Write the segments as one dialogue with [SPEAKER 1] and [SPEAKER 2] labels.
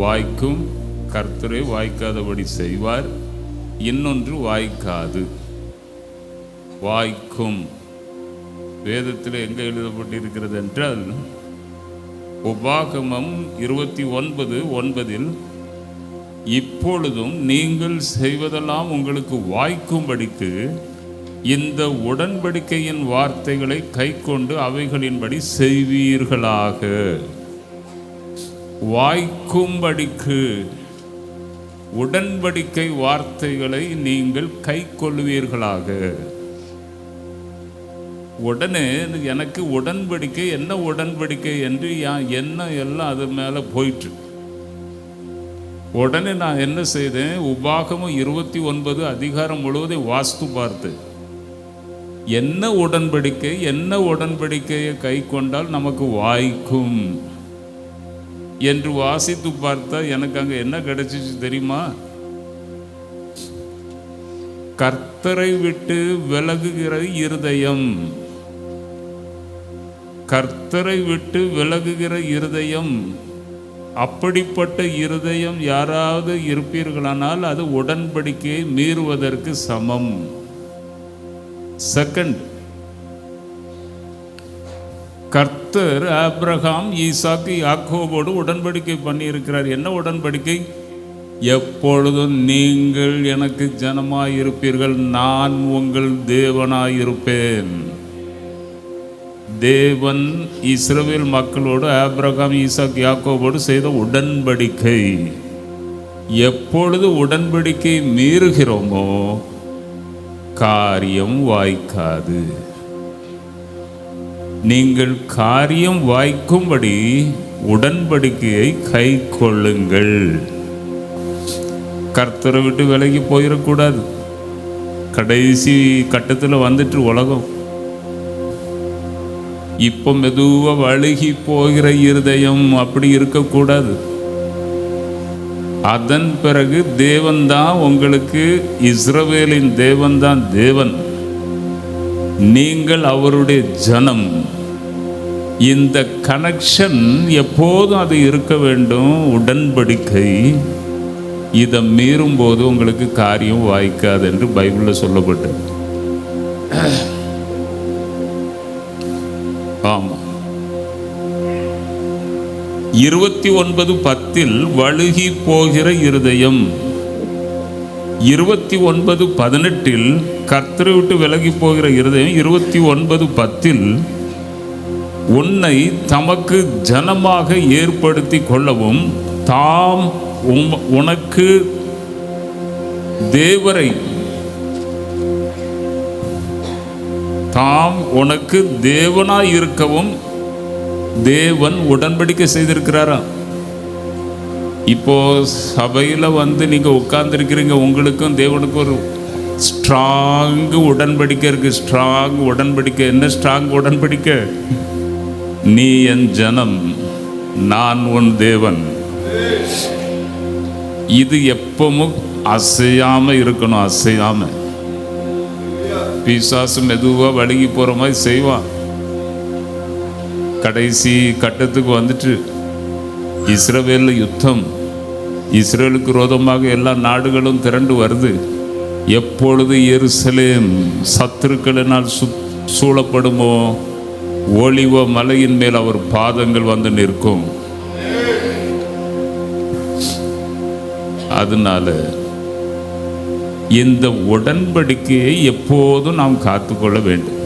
[SPEAKER 1] வாய்க்கும் கர்த்தரை வாய்க்காதபடி செய்வார் இன்னொன்று வாய்க்காது. வாய்க்கும். வேதத்தில் எங்கே எழுதப்பட்டிருக்கிறது என்றால் உபாகமம் இருபத்தி ஒன்பது ஒன்பதில் இப்பொழுதும் நீங்கள் செய்வதெல்லாம் உங்களுக்கு வாய்க்கும்படிக்கு இந்த உடன்படிக்கையின் வார்த்தைகளை கைக்கொண்டு அவைகளின்படி செய்வீர்களாக. வாய்க்கும்படிக்கு உடன்படிக்கை வார்த்தைகளை நீங்கள் கைக்கொள்வீர்களாக. உடனே எனக்கு உடன்படிக்கை என்ன உடன்படிக்கை என்று என்ன எல்லாம் அது மேலே போயிட்டு உடனே நான் என்ன செய்தேன் உபாகமும் இருபத்தி ஒன்பது அதிகாரம் முழுவதை வாஸ்து பார்த்து என்ன உடன்படிக்கை என்ன உடன்படிக்கையை கை கொண்டால் நமக்கு வாய்க்கும்? என்று வாசித்து பார்த்தா எனக்கு அங்க என்ன கிடைச்சிச்சு தெரியுமா? கர்த்தரை விட்டு விலகுகிற இருதயம். கர்த்தரை விட்டு விலகுகிற இருதயம். அப்படிப்பட்ட இருதயம் யாராவது இருப்பீர்களானால் அது உடன்படிக்கையை மீறுவதற்கு சமம். செகண்ட் கர்த்தர் ஆப்ரஹாம் ஈசாக்கு யாக்கோபோடு உடன்படிக்கை பண்ணியிருக்கிறார். என்ன உடன்படிக்கை? எப்பொழுதும் நீங்கள் எனக்கு ஜனமாயிருப்பீர்கள் நான் உங்கள் தேவனாயிருப்பேன். தேவன் இஸ்ரவேல் மக்களோடு ஆப்ரஹாம் ஈசாக் யாக்கோபோடு செய்த உடன்படிக்கை. எப்பொழுது உடன்படிக்கை மீறுகிறோமோ காரியம் வாய்க்காது. நீங்கள் காரியம் வாய்க்கும்படி உடன்படிக்கையை கை கொள்ளுங்கள். கர்த்தரை விட்டு விலகி போயிடக்கூடாது கடைசி கட்டத்தில் வந்துட்டு உலகம். இப்போ மெதுவாக வழுகி போகிற இருதயம் அப்படி இருக்கக்கூடாது. அதன் பிறகு தேவன்தான் உங்களுக்கு இஸ்ரவேலின் தேவன்தான் தேவன். நீங்கள் அவருடைய ஜனம். இந்த கனெக்ஷன் எப்போதும் அது இருக்க வேண்டும் உடன்படிக்கை. இதை மீறும் போது உங்களுக்கு காரியம் வாய்க்காது என்று பைபிளில் சொல்லப்பட்டது. ஆமாம் இருபத்தி ஒன்பது பத்தில் வழுகி போகிற இருதயம். இருபத்தி ஒன்பது பதினெட்டில் கர்த்தரை விட்டு விலகி போகிற இருதயம் இருபத்தி ஒன்பது பத்தில் உன்னை தமக்கு ஜனமாக ஏற்படுத்தி கொள்ளவும் தாம் உம்- உனக்கு தேவரை தாம் உனக்கு தேவனாய் இருக்கவும் தேவன் உடன்படிக்கை செய்திருக்கிறாரா இப்போ சபையில் வந்து நீங்கள் உட்கார்ந்துருக்கிறீங்க உங்களுக்கும் தேவனுக்கும் ஒரு ஸ்ட்ராங் உடன்படிக்கை இருக்குது ஸ்ட்ராங் உடன்படிக்கை. என்ன ஸ்ட்ராங் உடன்படிக்கை? நீ என் ஜனம் நான் உன் தேவன். இது எப்பவும் அசையாமல் இருக்கணும் அசையாமல் பிசாசு மெதுவாக வழுகி போகிற மாதிரி செய்வான். கடைசி கட்டத்துக்கு வந்துட்டு இஸ்ரவேலில் யுத்தம். இஸ்ரேலுக்கு ரோதமாக எல்லா நாடுகளும் திரண்டு வருது. எப்பொழுது எருசலேம் சத்துருக்களினால் சு சூழப்படுமோ? ஒளிவ மலையின் மேல் அவர் பாதங்கள் வந்து நிற்கும். அதனால இந்த உடன்படிக்கையை எப்போதும் நாம் காத்துக்கொள்ள வேண்டும்.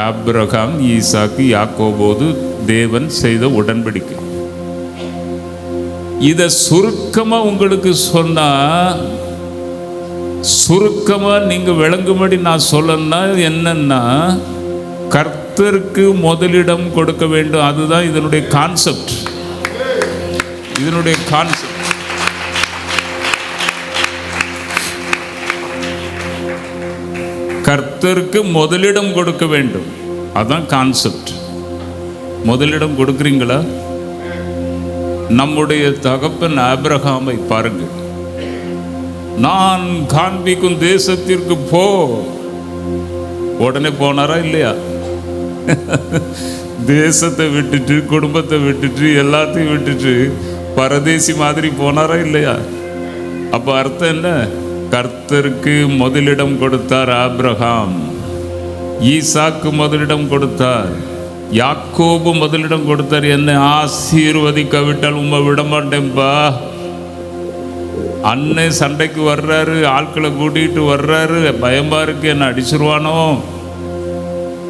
[SPEAKER 1] ஆபிரகாம் ஈசாக்கு யாக்கோபோது தேவன் செய்த உடன்படிக்கை. இதை சுருக்கமாக உங்களுக்கு சொன்னால் சுருக்கமாக நீங்கள் விளங்கும்படி நான் சொல்லணும்னா என்னன்னா கர்த்தருக்கு முதலிடம் கொடுக்க வேண்டும். அதுதான் இதனுடைய கான்செப்ட் இதனுடைய கான்செப்ட் கர்த்தருக்கு முதலிடம் கொடுக்க வேண்டும். அதுதான் கான்செப்ட் முதலிடம் கொடுக்குறீங்களா? நம்முடைய தகப்பன் ஆபிரகாமை பாருங்க. நான் காண்பிக்கும் தேசத்திற்கு போ. உடனே போனாரா இல்லையா? தேசத்தை விட்டுட்டு குடும்பத்தை விட்டுட்டு எல்லாத்தையும் விட்டுட்டு பரதேசி மாதிரி போனாரா இல்லையா? அப்போ அர்த்தம் என்ன? கர்த்தருக்கு முதலிடம் கொடுத்தார் ஆப்ரஹாம் ஈசாக்கு முதலிடம் கொடுத்தார். யாக்கோபு முதலிடம் கொடுத்தார். என்னை ஆசீர்வதிக்க விட்டால் உம்மை விட அண்ணன் சண்டைக்கு வர்றாரு ஆட்களை கூட்டிகிட்டு வர்றாரு. பயமாக இருக்கு என்னை அடிச்சிருவானோ?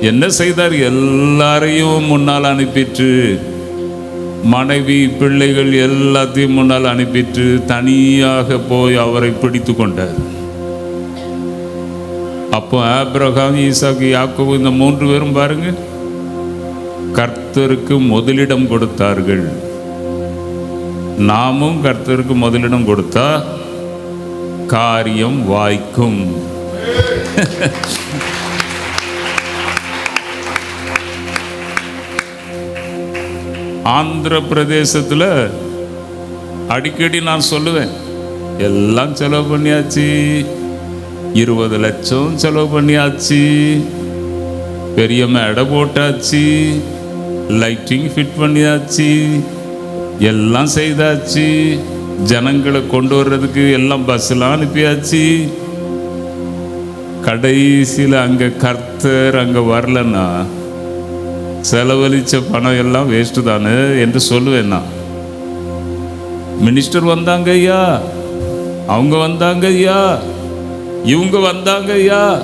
[SPEAKER 1] என்ன செய்தார்? எல்லாரையும் முன்னால் அனுப்பிட்டு மனைவி பிள்ளைகள் எல்லாத்தையும் முன்னால் அனுப்பிட்டு தனியாக போய் அவரை பிடித்து கொண்டார். அப்போ ஆப்ரஹாம் ஈசாக்கு யாக்கோ இந்த மூன்று பேரும் பாருங்க கர்த்தருக்கு முதலிடம் கொடுத்தார்கள். நாமும் கர்த்தருக்கு முதலிடம் கொடுத்தா காரியம் வாய்க்கும். ஆந்திர பிரதேசத்தில் அடிக்கடி நான் சொல்லுவேன் எல்லாம் செலவு பண்ணியாச்சு. இருபது லட்சம் செலவு பண்ணியாச்சு. பெரிய எடை போட்டாச்சு. லைட்டிங் ஃபிட் பண்ணியாச்சு. எல்லாம் செய்தாச்சு. ஜனங்களை கொண்டு வர்றதுக்கு எல்லாம் பஸ்ஸெலாம் அனுப்பியாச்சு. கடைசியில் அங்கே கர்த்தர் அங்கே வரலன்னா செலவழிச்ச பணம் எல்லாம் வேஸ்ட்டு தானே என்று சொல்லுவேன் நான். மினிஸ்டர் வந்தாங்க ஐயா. அவங்க வந்தாங்க ஐயா. இவங்க வந்தாங்க ஐயா.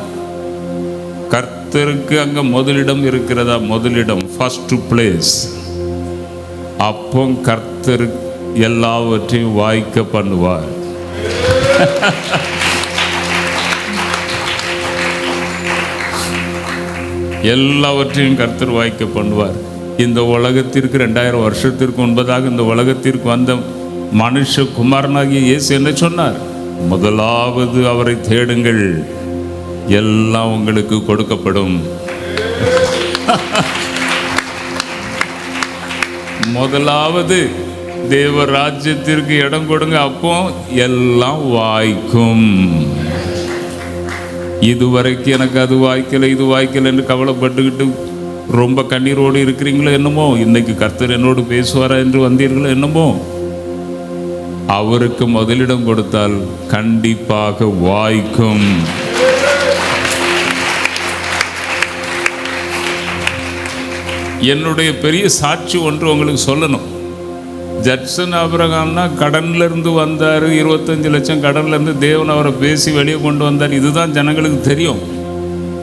[SPEAKER 1] கர்த்தருக்கு அங்க முதலிடம் இருக்கிறதா? முதலிடம். ஃபர்ஸ்ட் பிளேஸ் அப்போ கர்த்தருக்கு எல்லாவற்றையும் வாய்க்க பண்ணுவார். எல்லாவற்றையும் கர்த்தர் வாய்க்க பண்ணுவார். இந்த உலகத்திற்கு ரெண்டாயிரம் வருஷத்திற்கு முன்பதாக இந்த உலகத்திற்கு வந்த மனுஷ குமாரனாகிய இயேசு என்ன சொன்னார்? முதலாவது அவரை தேடுங்கள். எல்லாம் உங்களுக்கு கொடுக்கப்படும். முதலாவது தேவ ராஜ்யத்திற்கு இடம் கொடுங்க. அப்போ எல்லாம் வாய்க்கும். இதுவரைக்கும் எனக்கு அது வாய்க்கலை இது வாய்க்கலை என்று கவலைப்பட்டுக்கிட்டு ரொம்ப கண்ணீரோடு இருக்கிறீங்களோ என்னமோ? இன்னைக்கு கர்த்தர் என்னோடு பேசுவாரா என்று வந்தீர்களோ என்னமோ? அவருக்கு முதலிடம் கொடுத்தால் கண்டிப்பாக வாய்க்கும். என்னுடைய பெரிய சாட்சி ஒன்று உங்களுக்கு சொல்லணும். ஜட்சன் அபிரகாம்னா கடன்லேருந்து வந்தார் இருபத்தஞ்சு லட்சம் கடன்லேருந்து தேவன் அவரை பேசி வெளியே கொண்டு வந்தார். இதுதான் ஜனங்களுக்கு தெரியும்.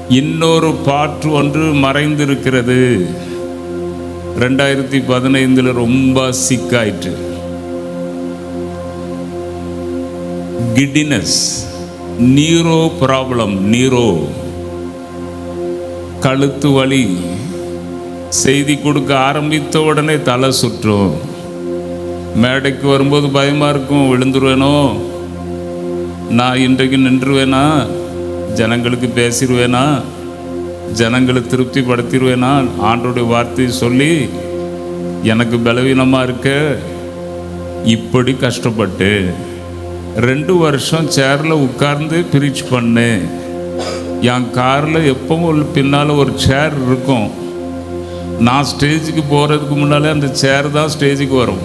[SPEAKER 1] இன்னொரு பாற்று ஒன்று மறைந்திருக்கிறது. ரெண்டாயிரத்தி பதினைந்தில் ரொம்ப சிக்காயிற்று கிடினஸ் நீரோ ப்ராப்ளம் நீரோ கழுத்து வலி. செய்தி கொடுக்க ஆரம்பித்த உடனே தலை சுற்றும். மேடைக்கு வரும்போது பயமாக இருக்கும். விழுந்துருவேனோ? நான் இன்றைக்கு நின்றுவேனா ஜனங்களுக்கு பேசிடுவேனா ஜனங்களை திருப்திப்படுத்திடுவேனா ஆண்டோடைய வார்த்தையை சொல்லி எனக்கு பலவீனமாக இருக்க? இப்படி கஷ்டப்பட்டு ரெண்டு வருஷம் சேரில் உட்கார்ந்து பிரிச் பண்ணேன். என் காரில் எப்பவும் ஒரு பின்னால் ஒரு சேர் இருக்கும். நான் ஸ்டேஜுக்கு போகிறதுக்கு முன்னாலே அந்த சேர் தான் ஸ்டேஜுக்கு வரும்.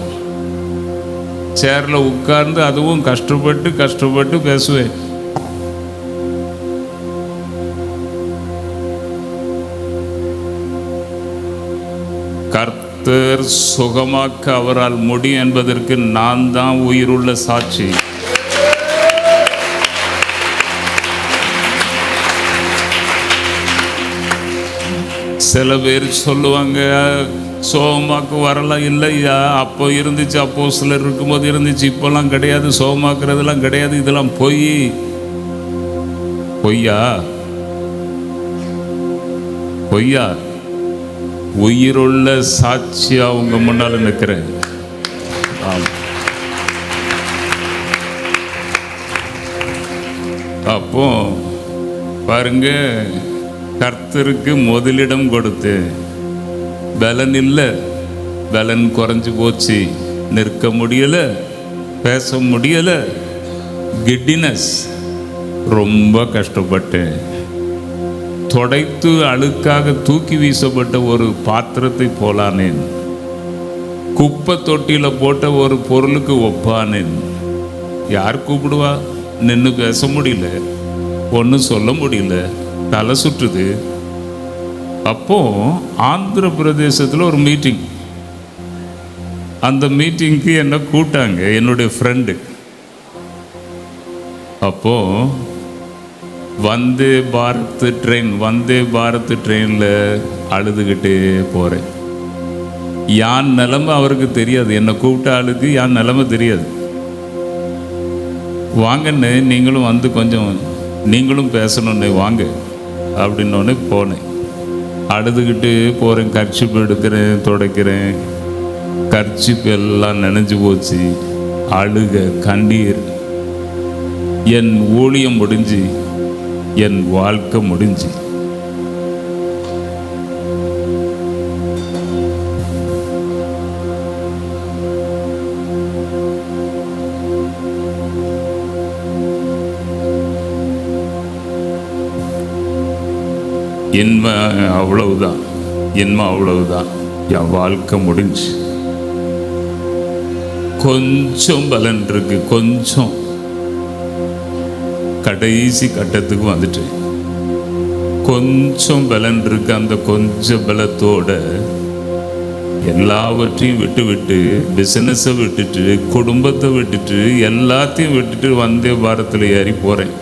[SPEAKER 1] சேரில் உட்கார்ந்து அதுவும் கஷ்டப்பட்டு கஷ்டப்பட்டு பேசுவேன். கர்த்தர் சுகமாக்க அவரால் முடியும் என்பதற்கு நான் தான் உயிருள்ள சாட்சி. சில பேர் சொல்லுவாங்க சோமாக்கு வரலாம் இல்லையா அப்போ இருந்துச்சு அப்போ சிலர் இருக்கும்போது இருந்துச்சு. இப்போல்லாம் கிடையாது சோமாக்குறதெல்லாம் கிடையாது. இதெல்லாம் பொய். பொய்யா? பொய்யா? உயிருள்ள சாட்சியா உங்க முன்னால் நிற்கிறேன் ஆம். அப்போ பாருங்க கர்த்தருக்கு முதலிடம் கொடுத்து பலன் இல்லை பலன் குறைஞ்சி போச்சு. நிற்க முடியலை. பேச முடியலை. கிட்டினஸ். ரொம்ப கஷ்டப்பட்டேன். தொடைத்து அழுக்காக தூக்கி வீசப்பட்ட ஒரு பாத்திரத்தை போலானேன். குப்பை தொட்டியில் போட்ட ஒரு பொருளுக்கு ஒப்பானேன். யார் கூப்பிடுவா? நின்று பேச முடியல. ஒன்றும் சொல்ல முடியல. தலை சுற்றுது. அப்போது ஆந்திர பிரதேசத்தில் ஒரு மீட்டிங் அந்த மீட்டிங்க்கு என்னை கூட்டாங்க என்னுடைய ஃப்ரெண்டு அப்போது வந்தே பாரத் ட்ரெயின் வந்தே பாரத் ட்ரெயினில் அழுதுகிட்டே போகிறேன் யான் நிலமை அவருக்கு தெரியாது. என்னை கூப்பிட்ட ஆளுக்கு யான் நிலமை தெரியாது. வாங்கன்னு நீங்களும் வந்து கொஞ்சம் நீங்களும் பேசணுன்னு வாங்க. அப்படின்னோடனே போனேன். அழுதுகிட்டு போகிறேன் கர்ச்சிப்பு எடுக்கிறேன் துடைக்கிறேன். கர்ச்சிப்பு எல்லாம் நினைஞ்சு போச்சு. அழுக கண்ணீர். என் ஊழியம் முடிஞ்சு என் வாழ்க்கை முடிஞ்சு. இன்மை அவ்வளவுதான். இன்மை அவ்வளவுதான். என் வாழ்க்கை முடிஞ்சு. கொஞ்சம் பலன் இருக்கு கொஞ்சம். கடைசி கட்டத்துக்கு வந்துட்டு கொஞ்சம் பலன் இருக்கு அந்த கொஞ்சம் பலத்தோட எல்லாவற்றையும் விட்டு விட்டு பிஸ்னஸை விட்டுட்டு குடும்பத்தை விட்டுட்டு எல்லாத்தையும் விட்டுட்டு வந்தே பாரத்தில் ஏறி போகிறேன்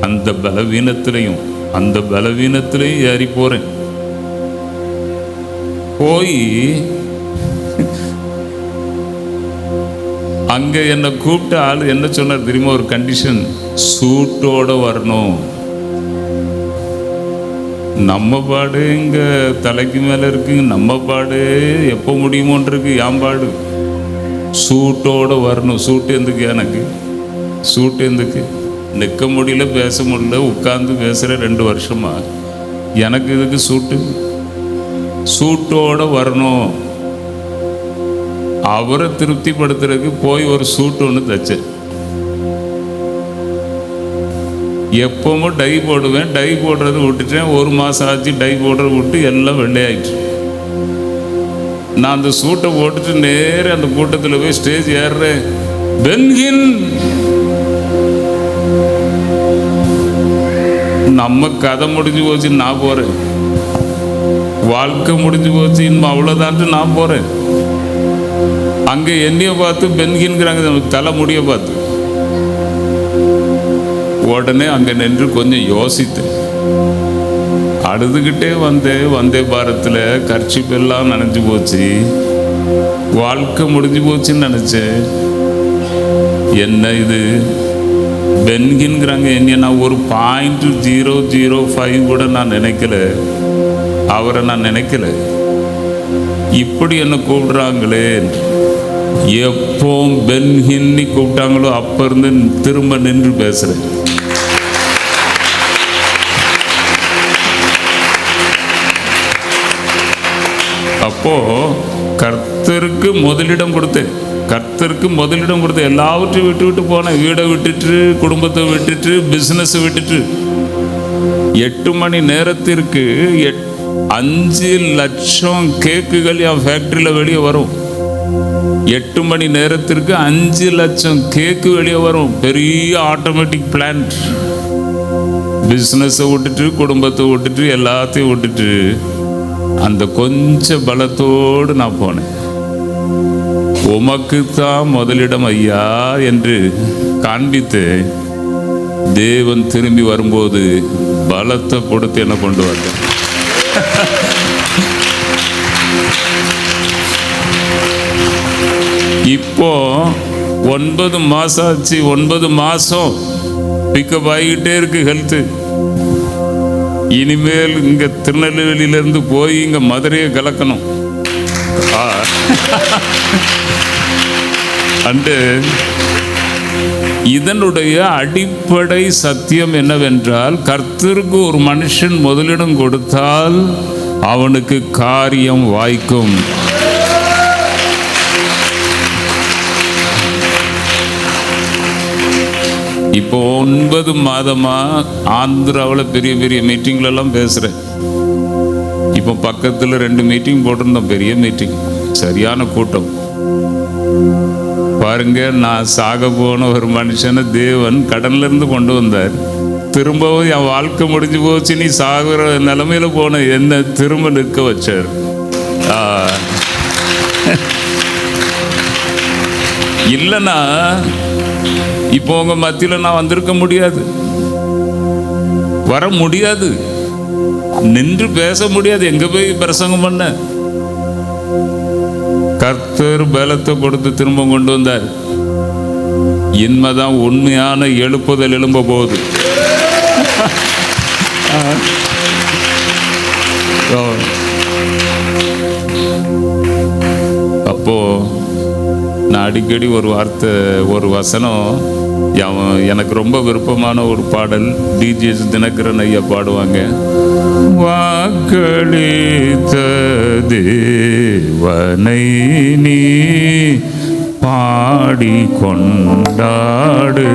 [SPEAKER 1] அந்த பலவீனத்திலையும் அந்த பலவீனத்திலையும் ஏறி போகிறேன் போய் அங்க என்னை கூப்பிட்ட ஆள் என்ன சொன்னார் தெரியுமா? ஒரு கண்டிஷன் சூட்டோட வரணும். நம்ம பாடு இங்க தலைக்கு மேல இருக்கு நம்ம பாடு எப்போ முடியுமோன்றிருக்கு என் பாடு. சூட்டோட வரணும். சூட்டு எந்துக்கு எனக்கு? சூட்டு எந்துக்கு? நிற்க முடியல பேச முடியல உட்காந்து பேசுகிற ரெண்டு வருஷமா எனக்கு இதுக்கு சூட்டு. சூட்டோட வரணும். அவரை திருப்திப்படுத்துறதுக்கு போய் ஒரு சூட்டு ஒன்று தைச்சேன் எப்பவும் டை போடுவேன் டை போடுறது விட்டுட்டேன். ஒரு மாதம் ஆச்சு டை போடுறது விட்டு எல்லாம் வெள்ளையாயிடுச்சு. நான் அந்த சூட்டை போட்டுட்டு நேராக அந்த கூட்டத்தில் போய் ஸ்டேஜ் ஏறுறேன். பென்கின் நம்ம கதை முடிஞ்சு போச்சுன்னு நான் போறேன். வாழ்க்கை முடிஞ்சு போச்சு இன்னும் அவ்வளோதான்ட்டு நான் போறேன். அங்கே என்னைய பார்த்து பென்கின்கிறாங்க நமக்கு தலை முடிய பார்த்து. உடனே அங்கே நின்று கொஞ்சம் யோசித்தேன். அழுதுகிட்டே வந்தேன் வந்தே பாரத்தில் கர்ச்சிப்பெல்லாம் நனைஞ்சு போச்சு. வாழ்க்கை முடிஞ்சு போச்சுன்னு நினச்சேன். என்ன இது? பென்கின்கிறாங்க என்ன. நான் ஒரு பாயிண்ட் ஜீரோ ஜீரோ ஃபைவ் கூட நான் நினைக்கல. அவரை நான் நினைக்கல. இப்படி என்ன கூப்பிடுறாங்களே. எப்போ பென்ஹின்னு கூப்பிட்டாங்களோ அப்போ இருந்து திரும்ப நின்று பேசுறேன். அப்போ கர்த்தருக்கு முதலிடம் கொடுத்தேன். கர்த்தருக்கு முதலிடம் கொடுத்தேன் எல்லாவற்றையும் விட்டு விட்டு போனேன் வீடை விட்டுட்டு குடும்பத்தை விட்டுட்டு பிஸ்னஸை விட்டுட்டு எட்டு மணி நேரத்திற்கு எட்- அஞ்சு லட்சம் கேக்குகள் என் ஃபேக்ட்ரியில் வெளியே வரும். எட்டு மணி நேரத்திற்கு அஞ்சு லட்சம் கேக்கு வெளியே வரும். பெரிய ஆட்டோமேட்டிக் பிளான்ட் பிஸ்னஸை விட்டுட்டு குடும்பத்தை விட்டுட்டு எல்லாத்தையும் விட்டுட்டு அந்த கொஞ்ச பலத்தோடு நான் போனேன். உமக்கு தான் முதலிடம் ஐயா என்று காண்பித்து தேவன் திரும்பி வரும்போது பலத்தை கொடுத்து என்ன கொண்டு வந்தேன் இப்போ ஒன்பது மாசம் ஆச்சு ஒன்பது மாசம் பிக்கப் ஆகிக்கிட்டே இருக்கு ஹெல்த்து இனிமேல் இங்க திருநெல்வேலியிலேருந்து போய் இங்க மதுரையை கலக்கணும். அண்டு இதனுடைய அடிப்படை சத்தியம் என்னவென்றால் கர்த்தருக்கு ஒரு மனுஷன் முதலிடம் கொடுத்தால் அவனுக்கு காரியம் வாய்க்கும். இப்போ ஒன்பது மாதமா ஆந்திராவில் பெரிய பெரிய மீட்டிங்ல எல்லாம் பேசுறேன். இப்போ பக்கத்தில் ரெண்டு மீட்டிங் போட்டிருந்தோம் பெரிய மீட்டிங் சரியான கூட்டம். பாருங்க நான் சாக போன ஒரு மனுஷனை தேவன் கடன்ல இருந்து கொண்டு வந்தார். திரும்பவும் என் வாழ்க்கை முடிஞ்சு போச்சு நீ சாகுற நிலமையில போன என்ன திரும்ப நிற்க வச்சார். இல்லைன்னா இப்போ உங்க மத்தியில் நான் வந்திருக்க முடியாது. வர முடியாது. நின்று பேச முடியாது. எங்க போய் பிரசங்கம் பண்ண? கர்த்தர் பலத்தை கொடுத்து திரும்ப கொண்டு வந்தார். இன்மைதான் உண்மையான எழுப்புதல் எழும்ப போகுது. அப்போ நான் அடிக்கடி ஒரு வார்த்தை ஒரு வசனம் அவன் எனக்கு ரொம்ப விருப்பமான ஒரு பாடல் டிஜிஎஸ் தினகரன் ஐயா பாடுவாங்க. வாக்களித்த தேவனை நீ பாடி கொண்டாடு